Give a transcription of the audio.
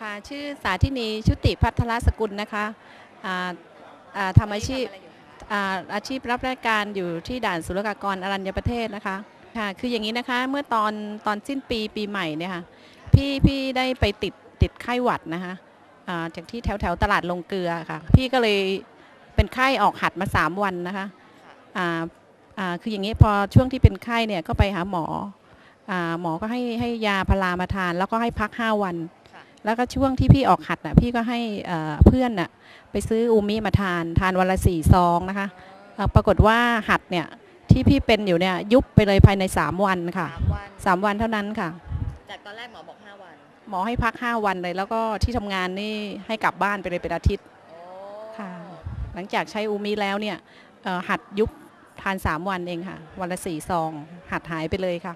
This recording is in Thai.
ค่ะชื่อสาธินีชุติพัทรสกุลนะคะทำอาชีพอาอาชีพรับราชการอยู่ที่ด่านศุลกากรอรัญญประเทศนะคะค่ะคืออย่างนี้นะคะเมื่อตอนตอนสิ้นปีปีใหม่เนี่ยค่ะพี่พี่ได้ไปติดติดไข้หวัดนะคะจากที่แถวแถวตลาดลงเกลือค่ะ พี่ก็เลยเป็นไข้ออกหัดมา 3 วันนะคะคืออย่างนี้พอช่วงที่เป็นไข้เนี่ยก็ไปหาหมออหมอก็ให้ให้ยาพารามาทาน แล้วก็ให้พัก 5 วัน แล้วก็ช่วงที่พี่ออกหัดน่ะพี่ก็ให้เอ่อเพื่อนน่ะไปซื้ออูมิมาทานทานวันละสี่ซองนะคะเอ่อปรากฏว่าหัดเนี่ยที่พี่เป็นอยู่เนี่ยยุบไปเลยภายใน 3 วันค่ะสามวัน3วันเท่านั้นค่ะ จากตอนแรกหมอบอก 5 วัน หมอให้พัก 5 วันเลย แล้วก็ที่ทำงานนี่ให้กลับบ้านไปเลยเป็นอาทิตย์โอ้ค่ะ หลังจากใช้อูมิแล้วเนี่ยเอ่อหัดยุบทาน 3 วันเองค่ะ วันละสี่ซอง หัดหายไปเลยค่ะ